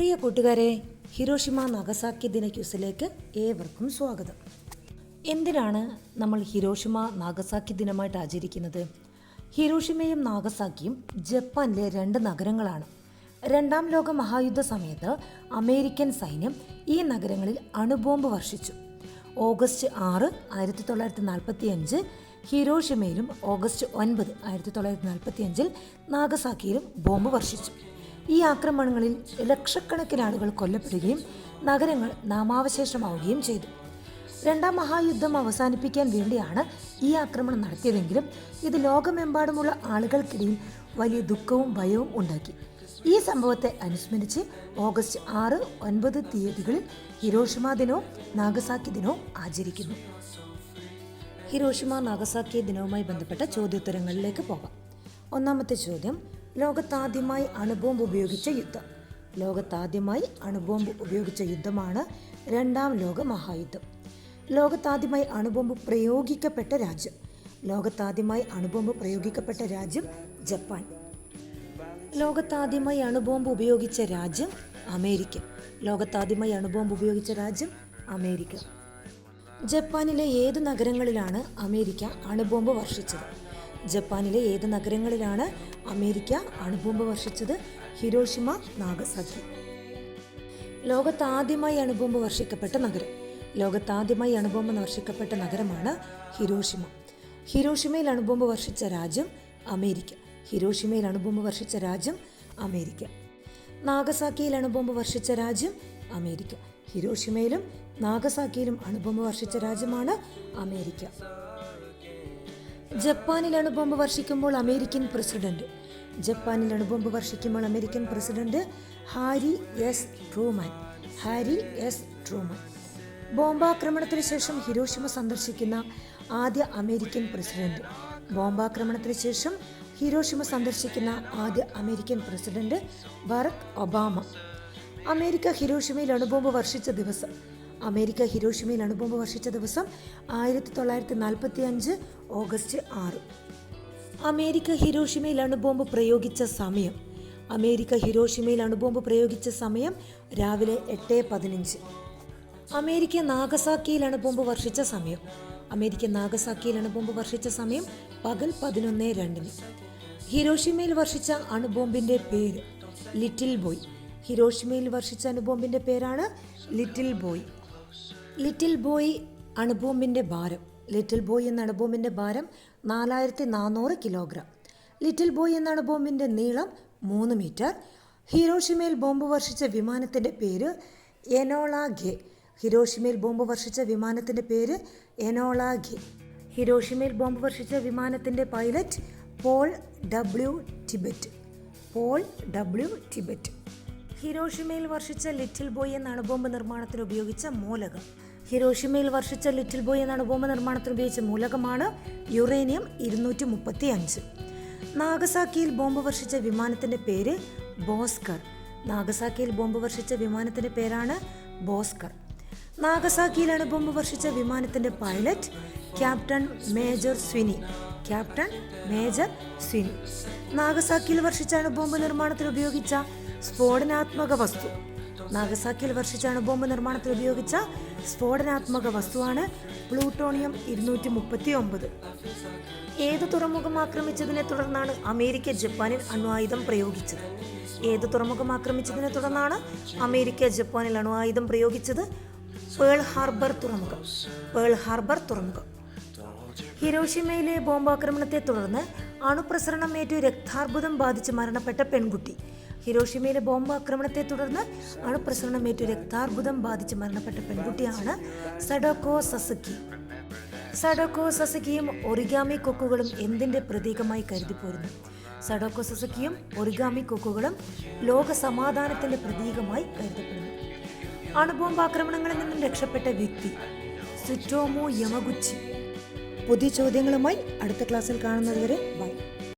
പ്രിയ കൂട്ടുകാരെ ഹിരോഷിമ നഗസാക്കി ദിന ക്യൂസിലേക്ക് ഏവർക്കും സ്വാഗതം. എന്തിനാണ് നമ്മൾ ഹിരോഷിമ നാഗസാക്കി ദിനമായിട്ട് ആചരിക്കുന്നത്? ഹിരോഷിമയും നാഗസാക്കിയും ജപ്പാനിലെ രണ്ട് നഗരങ്ങളാണ്. രണ്ടാം ലോക മഹായുദ്ധ സമയത്ത് അമേരിക്കൻ സൈന്യം ഈ നഗരങ്ങളിൽ അണുബോംബ് വർഷിച്ചു. ഓഗസ്റ്റ് ആറ് ആയിരത്തി തൊള്ളായിരത്തി നാൽപ്പത്തി അഞ്ച് ഹിരോഷിമയിലും ഓഗസ്റ്റ് ഒൻപത് ആയിരത്തി തൊള്ളായിരത്തി നാൽപ്പത്തി അഞ്ചിൽ നാഗസാക്കിയിലും ബോംബ് വർഷിച്ചു. ഈ ആക്രമണങ്ങളിൽ ലക്ഷക്കണക്കിന് ആളുകൾ കൊല്ലപ്പെടുകയും നഗരങ്ങൾ നാമാവശേഷമാവുകയും ചെയ്തു. രണ്ടാം മഹായുദ്ധം അവസാനിപ്പിക്കാൻ വേണ്ടിയാണ് ഈ ആക്രമണം നടത്തിയതെങ്കിലും ഇത് ലോകമെമ്പാടുമുള്ള ആളുകൾക്കിടയിൽ വലിയ ദുഃഖവും ഭയവും ഉണ്ടാക്കി. ഈ സംഭവത്തെ അനുസ്മരിച്ച് ഓഗസ്റ്റ് ആറ് ഒൻപത് തീയതികളിൽ ഹിരോഷിമ ദിനവും നാഗസാക്കി ദിനവും ആചരിക്കുന്നു. ഹിരോഷിമ നാഗസാക്കി ദിനവുമായി ബന്ധപ്പെട്ട ചോദ്യോത്തരങ്ങളിലേക്ക് പോകാം. ഒന്നാമത്തെ ചോദ്യം ലോകത്താദ്യമായി അണുബോംബ് ഉപയോഗിച്ച യുദ്ധം. ലോകത്താദ്യമായി അണുബോംബ് ഉപയോഗിച്ച യുദ്ധമാണ് രണ്ടാം ലോക മഹായുദ്ധം. ലോകത്താദ്യമായി അണുബോംബ് പ്രയോഗിക്കപ്പെട്ട രാജ്യം. ലോകത്താദ്യമായി അണുബോംബ് പ്രയോഗിക്കപ്പെട്ട രാജ്യം ജപ്പാൻ. ലോകത്താദ്യമായി അണുബോംബ് ഉപയോഗിച്ച രാജ്യം അമേരിക്ക. ലോകത്താദ്യമായി അണുബോംബ് ഉപയോഗിച്ച രാജ്യം അമേരിക്ക. ജപ്പാനിലെ ഏത് നഗരങ്ങളിലാണ് അമേരിക്ക അണുബോംബ് വർഷിച്ചത്? ജപ്പാനിലെ ഏത് നഗരങ്ങളിലാണ് അമേരിക്ക അണുബോംബ് വർഷിച്ചത്? Hiroshima Nagasaki. ലോകത്താദ്യമായി അണുബോംബ് വർഷിക്കപ്പെട്ട നഗരം. ലോകത്താദ്യമായി അണുബോംബ് വർഷിക്കപ്പെട്ട നഗരമാണ് ഹിരോഷിമ. ഹിരോഷിമയിൽ അണുബോംബ് വർഷിച്ച രാജ്യം അമേരിക്ക. ഹിരോഷിമയിൽ അണുബോംബ് വർഷിച്ച രാജ്യം അമേരിക്ക. നാഗസാക്കിയിൽ അണുബോംബ് വർഷിച്ച രാജ്യം അമേരിക്ക. ഹിരോഷിമയിലും നാഗസാക്കിയിലും അണുബോംബ് വർഷിച്ച രാജ്യമാണ് അമേരിക്ക. ജപ്പാനിൽ അണുബോംബ് വർഷിക്കുമ്പോൾ അമേരിക്കൻ പ്രസിഡന്റ്. ജപ്പാനിൽ അണുബോംബ് വർഷിക്കുമ്പോൾ American president Harry S. Truman. Harry S. Truman. ബോംബാക്രമണത്തിന് ശേഷം ഹിരോഷിമ സന്ദർശിക്കുന്ന ആദ്യ അമേരിക്കൻ പ്രസിഡന്റ്. ബോംബാക്രമണത്തിന് ശേഷം ഹിരോഷിമ സന്ദർശിക്കുന്ന ആദ്യ American president Barack Obama. America ഹിരോഷിമയിൽ അണുബോംബ് വർഷിച്ച ദിവസം. അമേരിക്ക ഹിരോഷിമയിൽ അണുബോംബ് വർഷിച്ച ദിവസം ആയിരത്തി തൊള്ളായിരത്തി നാൽപ്പത്തി അഞ്ച് ഓഗസ്റ്റ് ആറ്. അമേരിക്ക ഹിരോഷിമയിൽ അണുബോംബ് പ്രയോഗിച്ച സമയം. അമേരിക്ക ഹിരോഷിമയിൽ അണുബോംബ് പ്രയോഗിച്ച സമയം രാവിലെ എട്ട് പതിനഞ്ച്. അമേരിക്ക നാഗസാക്കിയിൽ അണുബോംബ് വർഷിച്ച സമയം. അമേരിക്ക നാഗസാക്കിയിൽ അണുബോംബ് വർഷിച്ച സമയം പകൽ പതിനൊന്ന് രണ്ടിന്. ഹിരോഷിമയിൽ വർഷിച്ച അണുബോംബിന്റെ പേര് ലിറ്റിൽ ബോയ്. ഹിരോഷിമയിൽ വർഷിച്ച അണുബോംബിന്റെ പേരാണ് ലിറ്റിൽ ബോയ്. ലിറ്റിൽ ബോയ് അണുബോംബിന്റെ ഭാരം. ലിറ്റിൽ ബോയ് എന്ന അണുബോംബിന്റെ ഭാരം നാലായിരത്തി നാനൂറ് കിലോഗ്രാം. ലിറ്റിൽ ബോയ് എന്ന അണുബോംബിന്റെ നീളം മൂന്ന് മീറ്റർ. ഹിരോഷിമയിൽ ബോംബ് വർഷിച്ച വിമാനത്തിന്റെ പേര് എനോള ഗെ ഹിരോഷിമയിൽ ബോംബ് വർഷിച്ച വിമാനത്തിന്റെ പേര് എനോള ഗെ ഹിരോഷിമയിൽ ബോംബ് വർഷിച്ച വിമാനത്തിന്റെ pilot Paul W Tibbets. Paul W Tibbets. ഹിരോഷിമയിൽ വർഷിച്ച ലിറ്റിൽ ബോയ് എന്ന അണുബോംബ് നിർമ്മാണത്തിന് ഉപയോഗിച്ച മൂലകം. ഹിരോഷിമയിൽ വർഷിച്ച ലിറ്റിൽ ബോയ് എന്ന അണുബോംബ് നിർമ്മാണത്തിന് ഉപയോഗിച്ച മൂലകമാണ് യുറേനിയം ഇരുന്നൂറ്റി മുപ്പത്തി അഞ്ച് നാഗസാക്കിയിൽ ബോംബ് വർഷിച്ച വിമാനത്തിന്റെ പേര് ബോസ്കർ. നാഗസാക്കിയിൽ ബോംബ് വർഷിച്ച വിമാനത്തിന്റെ പേരാണ് ബോസ്കർ. നാഗസാക്കിയിൽ അണുബോംബ് വർഷിച്ച വിമാനത്തിന്റെ pilot captain major Sweeney. Captain major Sweeney നാഗസാക്കിയിൽ വർഷിച്ച അണുബോംബ് നിർമ്മാണത്തിൽ ഉപയോഗിച്ച സ്ഫോടനാത്മക വസ്തു. നാഗസാക്കിയിൽ വർഷിച്ച അണുബോംബ് നിർമ്മാണത്തിൽ ഉപയോഗിച്ച സ്ഫോടനാത്മക വസ്തുവാണ് പ്ലൂട്ടോണിയം ഇരുന്നൂറ്റി മുപ്പത്തി ഒമ്പത് ഏത് തുറമുഖം ആക്രമിച്ചതിനെ തുടർന്നാണ് അമേരിക്ക ജപ്പാനിൽ അണ്വായുധം പ്രയോഗിച്ചത്? ഏത് തുറമുഖം ആക്രമിച്ചതിനെ തുടർന്നാണ് അമേരിക്ക ജപ്പാനിൽ അണ്വായുധം പ്രയോഗിച്ചത്? പേൾ ഹാർബർ തുറമുഖം. പേൾ ഹാർബർ തുറമുഖം. ഹിരോഷിമയിലെ ബോംബാക്രമണത്തെ തുടർന്ന് അണുപ്രസരണമേറ്റ് രക്താർബുദം ബാധിച്ച് മരണപ്പെട്ട പെൺകുട്ടി. ഹിരോഷിമയിലെ ബോംബാക്രമണത്തെ തുടർന്ന് അണുപ്രസരണമേറ്റ് രക്താർബുദം ബാധിച്ച് മരണപ്പെട്ട പെൺകുട്ടിയാണ് സഡോക്കോ സസുക്കി. സഡോക്കോ സസുക്കിയും ഒറിഗാമി കൊക്കുകളും എന്തിന്റെ പ്രതീകമായി കരുതിപ്പോരുന്നു സഡോക്കോ സസുക്കിയും ഒറിഗാമി കൊക്കുകളും ലോക സമാധാനത്തിന്റെ പ്രതീകമായി കരുതപ്പെടുന്നു. അണുബോംബാക്രമണങ്ങളിൽ നിന്നും രക്ഷപ്പെട്ട വ്യക്തി സുറ്റോമോ യമഗുച്ചി. പുതിയ ചോദ്യങ്ങളുമായി അടുത്ത ക്ലാസ്സിൽ കാണുന്നതുവരെ ബൈ.